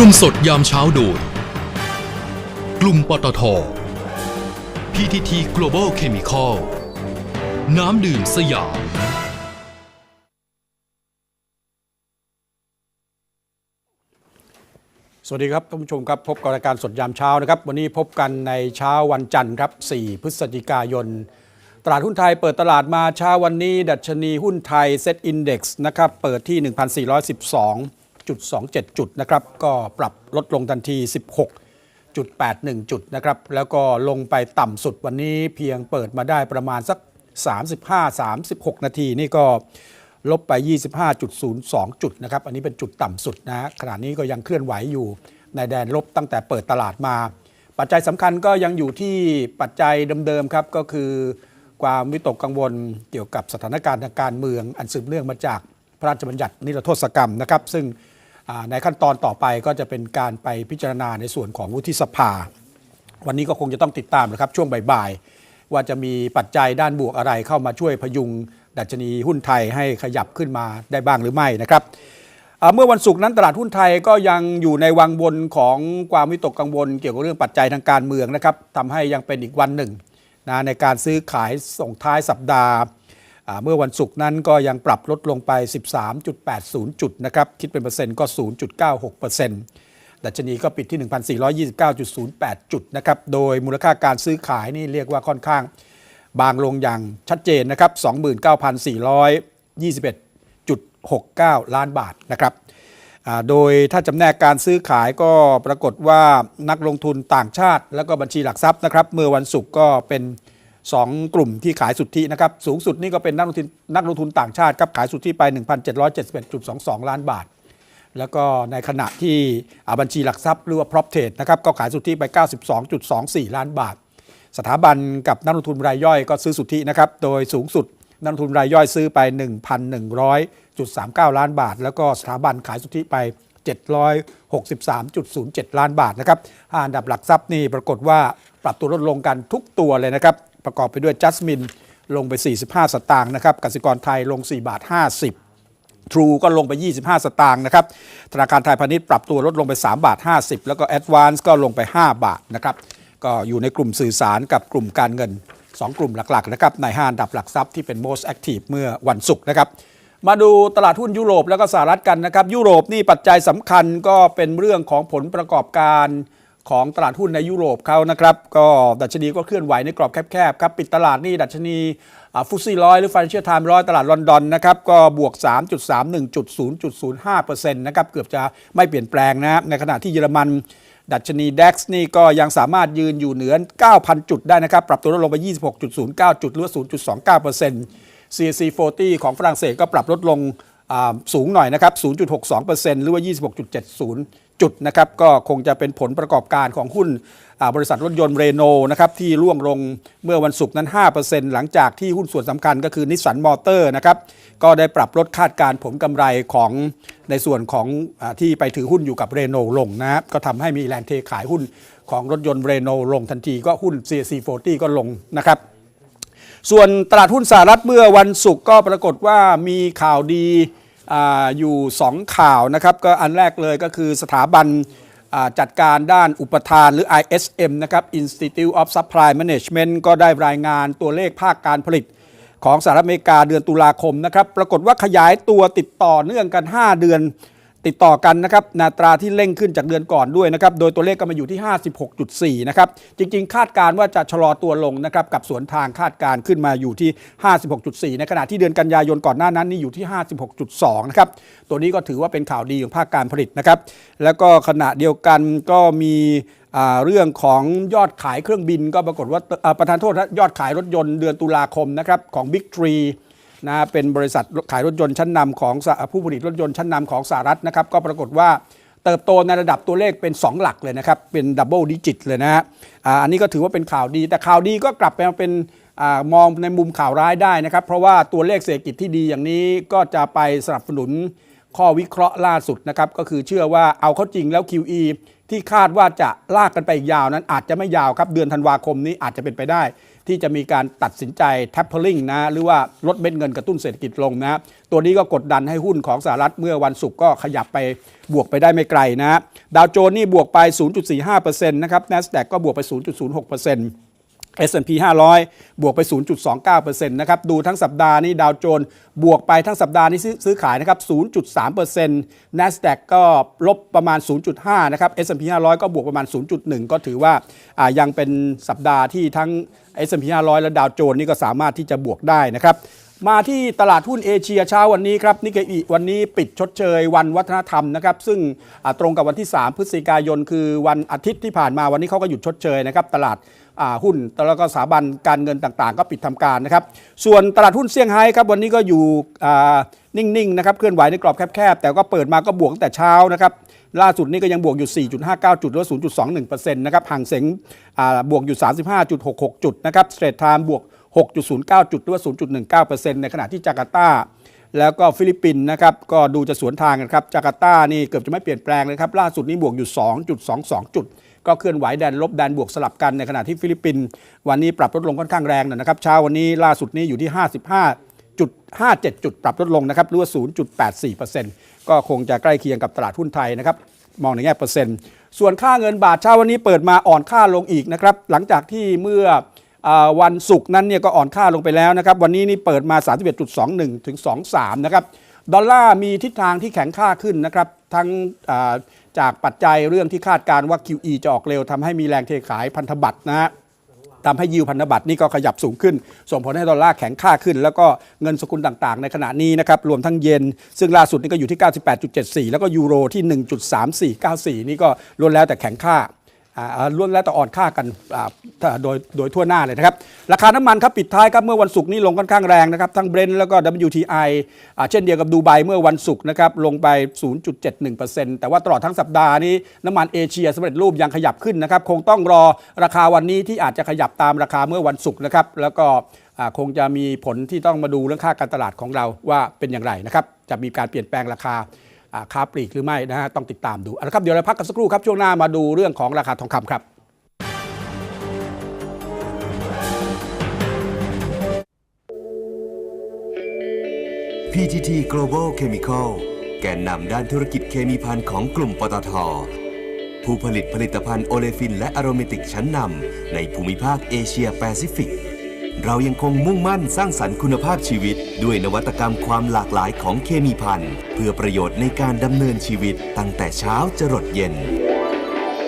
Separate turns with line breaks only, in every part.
ร่วมสดยามเช้าโดยกลุ่มปตท PTT Global Chemical น้ำดื่มสยาม
สวัสดีครับท่านผู้ชมครับพบกับรายการสดยามเช้านะครับ วันนี้พบกันในเช้าวันจันทร์ครับ 4 พฤศจิกายน ตลาดหุ้นไทยเปิดตลาดมาเช้าวันนี้ ดัชนีหุ้นไทยเซ็ตอินดี x นะครับเปิดที่ 1,412 127 จุดนะครับ ก็ปรับลดลงทันที 16.81 จุดนะครับ แล้วก็ลงไปต่ำสุดวันนี้เพียงเปิดมาได้ประมาณสัก 35-36 นาทีนี่ก็ลบไป 25.02 จุดนะครับ อันนี้เป็นจุดต่ำสุดนะ ขณะนี้ก็ยังเคลื่อนไหวอยู่ในแดนลบตั้งแต่เปิดตลาดมา ปัจจัยสำคัญก็ยังอยู่ที่ปัจจัยเดิมๆครับ ก็คือความวิตกกังวลเกี่ยวกับสถานการณ์ทางการเมือง อันสืบเนื่องมาจากพระราชบัญญัตินิรโทษกรรมนะครับ ซึ่ง ในขั้นตอนต่อไปก็จะเป็นการไปพิจารณาในส่วนของวุฒิสภา วันนี้ก็คงจะต้องติดตามนะครับช่วงบ่ายๆ ว่าจะมีปัจจัยด้านบวกอะไรเข้ามาช่วยพยุง ดัชนีหุ้นไทยให้ขยับขึ้นมาได้บ้างหรือไม่นะครับเมื่อวันศุกร์นั้นตลาดหุ้นไทยก็ยังอยู่ในวังวนของความวิตกกังวล เกี่ยวกับเรื่องปัจจัยทางการเมืองนะครับทำให้ยังเป็นอีกวันหนึ่งนะในการซื้อขายส่งท้ายสัปดาห์ เมื่อวันศุกร์นั้นก็ยังปรับลดลงไป 13.80 จุดนะครับ คิดเป็นเปอร์เซ็นต์ก็ 0.96%เปอร์เซ็นต์ดัชนีก็ปิดที่ 1,429.08 จุดนะครับ โดยมูลค่าการซื้อขายนี่เรียกว่าค่อนข้าง บางลงอย่างชัดเจนนะครับ 29,421.69 ล้านบาทนะครับโดยถ้าจำแนกการซื้อขายก็ปรากฏว่านักลงทุนต่างชาติ แล้วก็บัญชีหลักทรัพย์นะครับ เมื่อวันศุกร์ก็เป็น 2 กลุ่มที่ขายสุทธินะครับสูงสุดนี่ก็เป็นนักลงทุนนักลงทุนต่างชาติครับขายสุทธิไป 1,771.22 ล้านบาท แล้วก็ในขณะที่บัญชีหลักทรัพย์หรือว่า prop trade นะครับก็ขายสุทธิไป 92.24 ล้านบาท สถาบันกับนักลงทุนรายย่อยก็ซื้อสุทธินะครับโดยสูงสุดนักลงทุนรายย่อยซื้อไป 1,100.39 ล้านบาท แล้วก็สถาบันขายสุทธิไป 763.07 ล้านบาทนะครับห้าอันดับหลักทรัพย์นี่ปรากฏว่าปรับตัวลดลงกันทุกตัวเลยนะครับ ประกอบไปด้วยจัสมินลงไป 45 สตางค์นะครับกสิกรไทยลง 4 บาท 50 True ก็ลงไป 25 สตางค์นะครับธนาคารไทยพาณิชย์ปรับตัวลดลงไป 3 บาท 50 แล้วก็ Advance ก็ลงไป 5 บาทนะครับก็อยู่ในกลุ่มสื่อสารกับกลุ่มการเงิน 2 กลุ่มหลักๆนะครับในห้าดับหลักทรัพย์ที่เป็น most active เมื่อวันศุกร์นะครับมาดูตลาดหุ้นยุโรปแล้วก็สหรัฐกันนะครับยุโรปนี่ปัจจัยสำคัญก็เป็นเรื่องของผลประกอบการ ของตลาดหุ้นในยุโรปเขานะครับ ก็ดัชนีก็เคลื่อนไหวในกรอบแคบๆครับ ปิดตลาดนี่ดัชนีฟุตซี่ร้อยหรือ Financial Times ร้อยตลาดลอนดอนนะครับ ก็บวก 3.31.0.05%นะครับ เกือบจะไม่เปลี่ยนแปลงนะในขณะที่เยอรมันดัชนี DAX นี่ก็ยังสามารถยืนอยู่เหนือ 9,000 จุดได้นะครับ ปรับตัวลดลงไป 26.09 จุดหรือว่า0.29% CAC 40 ของฝรั่งเศสก็ปรับลดลง สูงหน่อยนะครับ 0.62%หรือว่า 26.70 จุดนะครับ ก็คงจะเป็นผลประกอบการของหุ้นบริษัทรถยนต์เรโนนะครับที่ร่วงลงเมื่อวันศุกร์นั้น 5%หลังจากที่หุ้นส่วนสำคัญก็คือนิสสันมอเตอร์นะครับก็ได้ปรับลดคาดการณ์ผลกำไรของในส่วนของอที่ไปถือหุ้นอยู่กับเรโนลงนะครับก็ทำให้มีแรงเทขายหุ้นของรถยนต์เรโนลงทันทีก็หุ้น CAC 40 ก็ลงนะครับ ส่วนตลาดหุ้นสหรัฐเมื่อวันศุกร์ก็ปรากฏว่ามีข่าวดีอยู่ 2 ข่าวนะครับ ก็อันแรกเลยก็คือสถาบันจัดการด้านอุปทานหรือ ISM นะครับ Institute of Supply Management ก็ได้รายงานตัวเลขภาคการผลิตของสหรัฐอเมริกาเดือนตุลาคมนะครับ ปรากฏว่าขยายตัวติดต่อเนื่องกัน 5 เดือน ติดต่อกันนะครับนาตราที่เร่งขึ้นจากเดือนก่อนด้วยนะครับโดยตัวเลขก็มาอยู่ที่ 56.4 นะครับ จริงๆ คาดการณ์ว่าจะชะลอตัวลงนะครับกับสวนทางคาดการณ์ขึ้นมาอยู่ที่ 56.4 ในขณะที่เดือนกันยายนก่อนหน้านั้นนี่อยู่ที่ 56.2 นะครับตัวนี้ก็ถือว่าเป็นข่าวดีของภาคการผลิตนะครับแล้วก็ขณะเดียวกันก็มีเรื่องของยอดขายเครื่องบินก็ปรากฏว่าประธานโทษยอดขายรถยนต์เดือนตุลาคมนะครับของ Big Tree นะเป็นบริษัทขายรถยนต์ชั้นนำของผู้ผลิตรถยนต์ชั้นนำของสหรัฐนะครับก็ปรากฏว่าเติบโตในระดับตัวเลขเป็น 2 หลักเลยนะครับ เป็นดับเบิลดิจิตเลยนะฮะอันนี้ก็ถือว่าเป็นข่าวดี แต่ข่าวดีก็กลับไปมาเป็นอมองในมุมข่าวร้ายได้นะครับ เพราะว่าตัวเลขเศรษฐกิจที่ดีอย่างนี้ก็จะไปสนับสนุนข้อวิเคราะห์ล่าสุดนะครับ ก็คือเชื่อว่าเอาเข้าจริงแล้ว QE ที่คาดว่าจะลากกันไปยาวนั้นอาจจะไม่ยาวครับ เดือนธันวาคมนี้อาจจะเป็นไปได้ ที่จะมีการตัดสินใจ tapering นะหรือว่าลดเม็ดเงินกระตุ้นเศรษฐกิจลงนะตัวนี้ก็กดดันให้หุ้นของสหรัฐเมื่อวันศุกร์ก็ขยับไปบวกไปได้ไม่ไกลนะดาวโจนส์นี่บวกไป 0.45%นะครับ NASDAQ ก็บวกไป 0.06% S&P 500 บวกไป 0.29%นะครับ ดูทั้งสัปดาห์นี้ดาวโจนส์บวกไปทั้งสัปดาห์นี้ซื้อขายนะครับ 0.3% NASDAQ ก็ลบประมาณ 0.5 นะครับ S&P 500 ก็บวกประมาณ 0.1 ก็ถือว่าายังเป็นสัปดาห์ที่ทั้ง S&P 500 และดาวโจนส์นี่ก็สามารถที่จะบวกได้นะครับมาที่ตลาดหุ้นเอเชียเช้าวันนี้ครับนิกเกอิวันนี้ปิดชดเชยวันวัฒนธรรมนะครับ ซึ่งตรงกับวันที่ 3 พฤศจิกายน คือวันอาทิตย์ที่ผ่านมาวันนี้เขาก็หยุดชดเชยนะครับ ตลาด หุ้น แล้วก็สถาบันการเงินต่างๆ ก็ปิดทำการนะครับ ส่วนตลาดหุ้นเซี่ยงไฮ้ครับวันนี้ก็อยู่นิ่งๆนะครับเคลื่อนไหวในกรอบแคบๆ แต่ก็เปิดมาก็บวกตั้งแต่เช้านะครับล่าสุดนี่ก็ยังบวกอยู่ 4.59 จุดหรือ 0.21%นะครับห่างเสงบวกอยู่ 35.66 จุดนะครับสเตรทไทม์บวก 6.09 จุดหรือว่า 0.19%ในขณะที่จาการ์ตาแล้วก็ฟิลิปปินส์นะครับก็ดูจะสวนทางกันครับจาการ์ตานี่เกือบจะไม่เปลี่ยนแปลงเลยครับล่าสุดนี้บวกอยู่ 2.22 จุด ก็เคลื่อนไหวแดนลบแดนบวกสลับกันในขณะที่ฟิลิปปินส์วันนี้ปรับลดลงค่อนข้างแรงหนอยนะครับเช้าวันนี้ล่าสุดนี้อยู่ที่ 55จุด57 จุดปรับลดลงนะครับหรือว่า 0.84%ก็คงจะใกล้เคียงกับตลาดหุ้นไทยนะครับมองในแง่เปอร์เซ็นต์ ส่วนค่าเงินบาทเช้าวันนี้เปิดมาอ่อนค่าลงอีกนะครับหลังจากที่เมื่ออวันศุกร์นั้นเนี่ยก็อ่อนค่าลงไปแล้วนะครับวันนี้นี่เปิดมา 31.21 ถึง 23 นะครับดอลลาร์มีทิศทางที่แข็งค่าขึ้นนะครับทั้ง จากปัจจัยเรื่องที่คาดการว่า QE จะออกเร็วทำให้มีแรงเทขายพันธบัตรนะฮะทำให้ยิวพันธบัตรนี่ก็ขยับสูงขึ้น ส่งผลให้ดอลลาร์แข็งค่าขึ้น แล้วก็เงินสกุลต่างๆ ในขณะนี้นะครับรวมทั้งเยนซึ่งล่าสุดนี่ก็อยู่ที่ 98.74 แล้วก็ยูโรที่ 1.3494 นี่ก็ล้วนแล้วแต่แข็งค่า ล้วนแล้วแต่อ่อนค่ากันโดยโดยทั่วหน้าเลยนะครับ ราคาน้ำมันครับปิดท้ายครับเมื่อวันศุกร์นี่ลงค่อนข้างแรงนะครับ ทั้งเบรนท์แล้วก็ WTI เช่นเดียวกับดูไบเมื่อวันศุกร์นะครับลงไป 0.71%แต่ว่าตลอดทั้งสัปดาห์นี้น้ำมันเอเชียสำเร็จรูปยังขยับขึ้นนะครับ คงต้องรอราคาวันนี้ที่อาจจะขยับตามราคาเมื่อวันศุกร์นะครับแล้วก็คงจะมีผลที่ต้องมาดูเรื่องค่าการตลาดของเราว่าเป็นอย่างไรนะครับจะมีการเปลี่ยนแปลงราคา ค้าปลีกหรือไม่นะฮะต้องติดตามดูเอาละครับเดี๋ยวเราพักกันสักครู่ครับช่วงหน้ามาดูเรื่องของราคาทองคำครับ
PTT Global Chemical แกนนำด้านธุรกิจเคมีภัณฑ์ของกลุ่มปตท ผู้ผลิตผลิตภัณฑ์โอเลฟินและอโรเมติกชั้นนำในภูมิภาคเอเชียแปซิฟิก เรายังคงมุ่งมั่นสร้างสรรค์คุณภาพชีวิต ด้วยนวัตกรรมความหลากหลายของเคมีภัณฑ์เพื่อประโยชน์ในการดำเนินชีวิตตั้งแต่เช้าจรดเย็น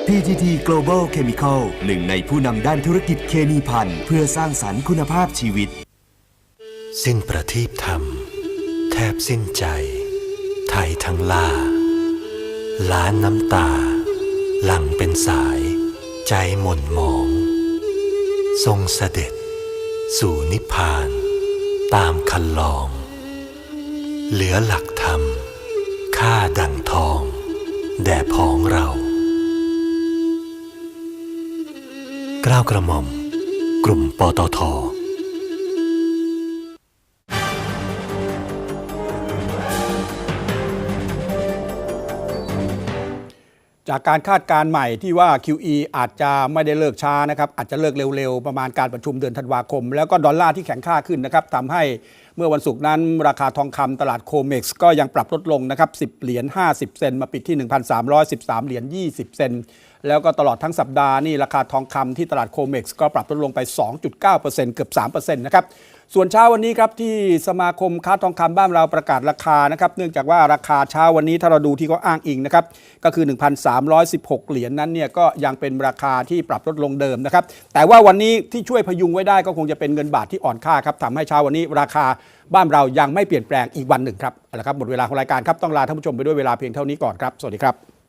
PTT Global Chemical หนึ่งในผู้นำด้านธุรกิจเคมีภัณฑ์เพื่อสร้างสรรค์คุณภาพชีวิต
สิ้นประทีปธรรม แทบสิ้นใจ ไทยทั้งล่า ล้านน้ำตา หลั่งเป็นสาย ใจหม่นหมอง ทรงเสด็จ สู่นิพพาน ตามคันลอง เหลือหลักธรรม ค่าดังทอง แด่พ้องเรา กล้าวกระหม่อม กลุ่มปตท
จากการคาดการณ์ใหม่ที่ว่า QE อาจจะไม่ได้เลิกช้านะครับอาจจะเลิกเร็วๆ ประมาณการประชุมเดือนธันวาคม แล้วก็ดอลลาร์ที่แข็งค่าขึ้นนะครับทำให้ มื่อวันศุกร์นั้น ราคาทองคำตลาดโคเม็กซ์ก็ยังปรับลดลงนะครับ10 เหรียญ 50 เซนมาปิดที่ 1,313 เหรียญ 20 เซนแล้วก็ตลอดทั้งสัปดาห์นี่ราคาทองคำที่ตลาดโคเม็กซ์ก็ปรับลดลงไป 2.9%เกือบ 3%นะครับส่วนเช้าวันนี้ครับที่สมาคมค้าทองคำบ้านเราประกาศราคานะครับเนื่องจากว่าราคาเช้าวันนี้ถ้าเราดูที่เขาอ้างอิงนะครับก็คือ 1,316 เหรียญนั้นเนี่ยก็ยังเป็นราคาที่ปรับลดลงเดิมนะครับแต่ว่าวันนี้ที่ช่วยพยุงไว้ได้ก็คงจะเป็นเงินบาทที่อ่อนค่าครับทำให้เช้าวันนี้ราคาบ้านเรายังไม่เปลี่ยนแปลงอีกวันหนึ่งครับเอาละครับหมดเวลาของรายการครับต้องลาท่านผู้ชมไปด้วยเวลาเพียงเท่านี้ก่อนครับสวัสดีครับ